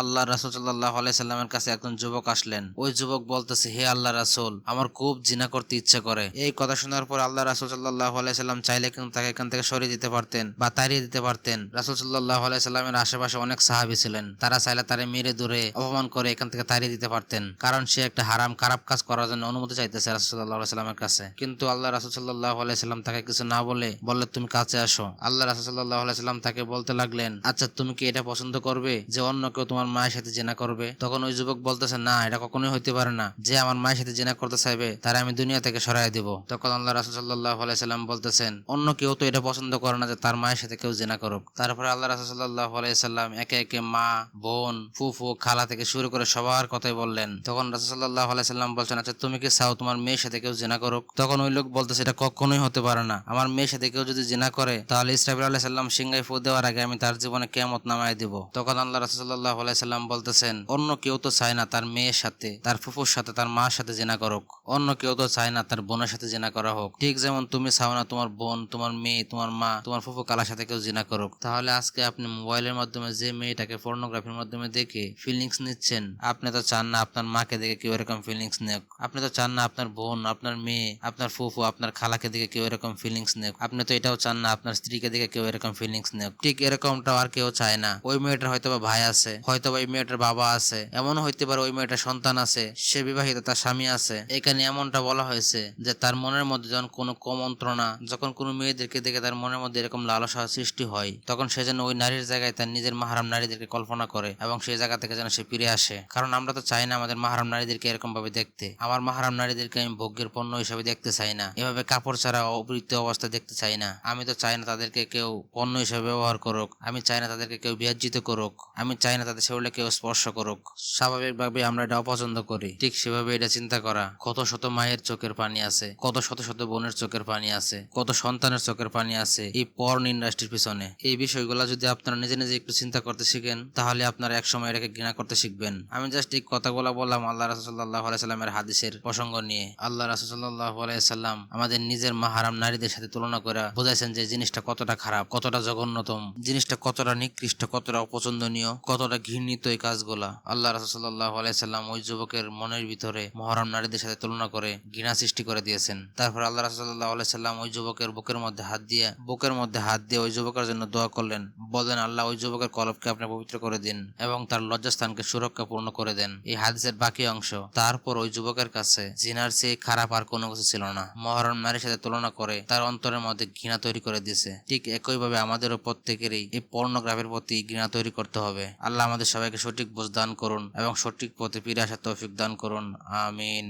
আল্লাহ রাসুল সাল্লাহ আলাইসাল্লামের কাছে একজন যুবক আসলেন। ওই যুবক বলতেছে, হে আল্লাহ রাসুল, আমার খুব জিনা করতে ইচ্ছে করে। এই কথা শোনার পর আল্লাহ রাসুল সাল্লাহ আলাইসাল্লাম চাইলে কিন্তু তাকে এখান থেকে সরিয়ে দিতে পারতেন বা তাড়িয়ে দিতে পারতেন। রাসুল সাল্লাহ আলাইসাল্লামের আশেপাশে অনেক সাহাবি ছিলেন। তারা চাইলে তারে মেরে দূরে অপমান করে এখান থেকে তাড়িয়ে দিতে পারতেন, কারণ সে একটা হারাম, খারাপ কাজ করার জন্য অনুমতি চাইতেছে রাসুল সাল্লাহ আলাইসাল্লামের কাছে। কিন্তু আল্লাহ রাসুল সাল্লাহ আলাইসাল্লাম তাকে কিছু না বলে বললে, তুমি কাছে আসো। আল্লাহ রাসুল সাল্লাহ আলাইসাল্লাম তাকে বলতে লাগলেন আচ্ছা তুমি কি এটা পছন্দ করবে যে অন্য কেউ তোমার মায়ের সাথে জেনা করবে। তখন ওই যুবক বলতেছে, না, এটা কখনোই হইতে পারে না। যে আমার মায়ের সাথে জেনা করতে চাইবে, তারা আমি দুনিয়া থেকে সরাই দিব। তখন আল্লাহ রাসুল সাল্লাহ আলাইসাল্লাম বলতেছেন, অন্য কেউ তো এটা পছন্দ করে না যে তার মায়ের সাথে কেউ জেনা করুক। তারপরে আল্লাহ রাসুল সাল্লাহ আলাইসাল্লাম একে একে মা, বোন, ফুফু, খালা থেকে শুরু করে সবার কথাই বললেন। তখন রাসুল সাল্লাহ আলাইসাল্লাম বলছেন আচ্ছা তুমি কি চাও তোমার মেয়ের সাথে কেউ জেনা করুক? তখন ওই লোক বলতেছে, এটা কখনোই হতে পারে না। আমার মেয়ের সাথে কেউ যদি জেনা করে, তাহলে ইসরাফিল আলাহ সাল্লাম সিংহাই ফু দেওয়ার আগে আমি তার জীবনে কেমত নামায় দিব। তখন আল্লাহ রাসুল্লাহ আলাইসাল্লাম বলতেছেন, অন্য কেউ তো চায় না তার মেয়ের সাথে, তার ফুফুর সাথে, তার মার সাথে জেনা করুক। অন্য কেউ তো চায় না তার বোনের সাথে জেনা করা হোক। ঠিক যেমন তুমি চাও না তোমার বোন, তোমার মেয়ে, তোমার মা, তোমার ফুফু কালার সাথে কেউ জেনা করুক। তাহলে আজকে আপনি মোবাইলের মাধ্যমে যে মেয়েটাকে পর্নোগ্রাফির মাধ্যমে দেখে ফিলিংস নিচ্ছেন, আপনি তো চান না আপনার মাকে দেখে কেউ এরকম ফিলিংস নেক। আপনি তো চান না আপনার বোন, আপনার মেয়ে, আপনার ফুফু, আপনার খালাকে দেখে কেউ এরকম ফিলিংস নেক। আপনি তো এটাও চান না আপনার স্ত্রীকে দেখে কেউ এরকম ফিলিংস নেক। ঠিক এরকমটাও আর কেউ চায় না। ওই মেয়েটার হয়তো ভাই আছে হয়তো বা ওই মেয়েটার বাবা আছে। এমনও হইতে পারে ওই মেয়েটার সন্তান আছে, সে বিবাহিত, তার স্বামী আছে। এখানে এমনটা বলা হয়েছে যে তার মনের মধ্যে যখন কোনো কমন্ত্রণা যখন কোনো মেয়েদেরকে দেখে তার মনের মধ্যে এরকম লালসা সৃষ্টি হয়, তখন সে যেন ওই নারীর জায়গায় তার নিজের মাহারাম নারীদেরকে কল্পনা করে এবং সেই জায়গা থেকে যেন সে ফিরে আসে। কারণ আমরা তো চাই না আমাদের মাহারাম নারীদেরকে এরকম ভাবে দেখতে। আমার মাহারাম নারীদেরকে আমি ভোগ্যের পণ্য হিসাবে দেখতে চাই না। এভাবে কাপড় ছাড়া অবৃত্ত অবস্থা দেখতে চাই না। আমি তো চাই না তাদেরকে কেউ পণ্য হিসাবে ব্যবহার করুক। আমি চাই না তাদেরকে কেউ বিয়ার্জিত করুক। আমি চাই না তাদের শরীরে কেউ স্পর্শ করুক। স্বাভাবিকভাবে আমরা এটা অপছন্দ করি। ঠিক সেভাবে এটা চিন্তা করা। কত শত মায়ের চোখের পানি আছে, কত শত শত বোনের চোখের পানি আছে, কত সন্তানের চোখের পানি আছে এই পর্ন ইন্ডাস্ট্রির পিছনে। এই বিষয়গুলো যদি আপনারা নিজে নিজে একটু চিন্তা করতে শিখেন, তাহলে আপনারা একসময় এটাকে ঘৃণা করতে শিখবেন। আমি জাস্ট এই কথাগুলো বললাম আল্লাহ রাসুল্লাহ আলাইসাল্লামের হাদিসের প্রসঙ্গ নিয়ে। আল্লাহ রাসুল্লাহ আলাইসাল্লাম আমাদের নিজের মাহারাম নারীদের সাথে তুলনা করে বোঝাইছেন যে জিনিসটা কতটা খারাপ, কতটা জঘন্যতম। জিনিসটা কতটা নিকৃষ্ট, কতটা অপছন্দনীয়, কতটা ঘৃণিত এই কাজগুলা। আল্লাহ রাসুল্লাহ আলাইসাল্লাম ওই যুবকের মনের ভিতরে মহারাম নারীদের সাথে তুলনা করে ঘৃণা সৃষ্টি করে দিয়েছেন। তারপর আল্লাহ রাসুল্লাহ আলাইসাল্লাম ওই যুবকের বুকের মধ্যে হাত দিয়ে, বুকের মধ্যে হাত দিয়ে ওই যুবকের জন্য দোয়া করলেন। বলেন আল্লাহ ওই যুবকের কলবকে আপনি পবিত্র করে দিন এবং তার লজ্জাস্থানকে সুরক্ষা পূর্ণ করে দেন। এই হাদিসের বাকি অংশ। তারপর ওই যুবকের কাছে জিনার চেয়ে খারাপ আর কোনো কিছু ছিল না। মহরম নারীর সাথে তুলনা করে তার অন্তরের মধ্যে ঘৃণা তৈরি করে দিয়েছে। ঠিক একইভাবে আমাদেরও প্রত্যেকেরই এই পর্নোগ্রাফির প্রতি ঘৃণা তৈরি করতে হবে। আল্লাহ আমাদের সবাইকে সঠিক বোঝ দান করুন এবং সঠিক পথে ফিরে আসার তৌফিক দান করুন। আমিন।